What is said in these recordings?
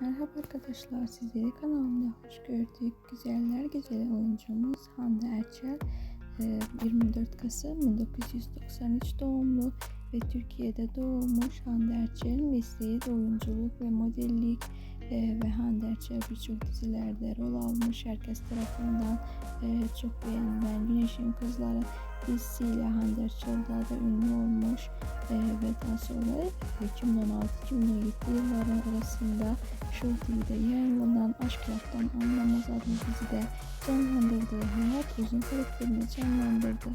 Merhaba arkadaşlar, sizleri kanalımda hoş gördük. Güzeller güzeli oyuncumuz Hande Erçel, e, 24 Kasım 1993 doğumlu ve Türkiye'de doğmuş Hande Erçel'in mesleği de oyunculuk ve modellik e, ve Hande Erçel birçok dizilerde rol almış. Herkes tarafından e, çok beğenilen Güneşin Kızları dizisiyle Hande Erçel daha da ünlü olmuş e, ve daha sonra 2016-2017 yılları arasında TV'de yayınlanan Aşk Laftan Anlamaz adlı dizide canlandırdığı Hayat Uzun karakterini canlandırdı.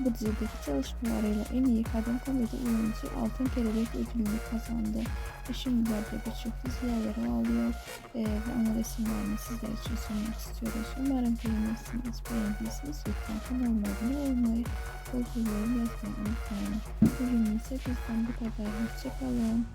Bu dizideki çalışmalarıyla en iyi kadın komedi oyuncusu Altın Kelebek ödülünü kazandı. Ve şimdilerde birçok dizilerde yer alıyor ee, ve onun resimlerini sizler için sunmak istiyoruz. Umarım beğenirsiniz. Beğendiyseniz lütfen kanalıma abone olmayı, yorum yazmayı unutmayın. Bugün ise bizden bu kadar. Hoşçakalın.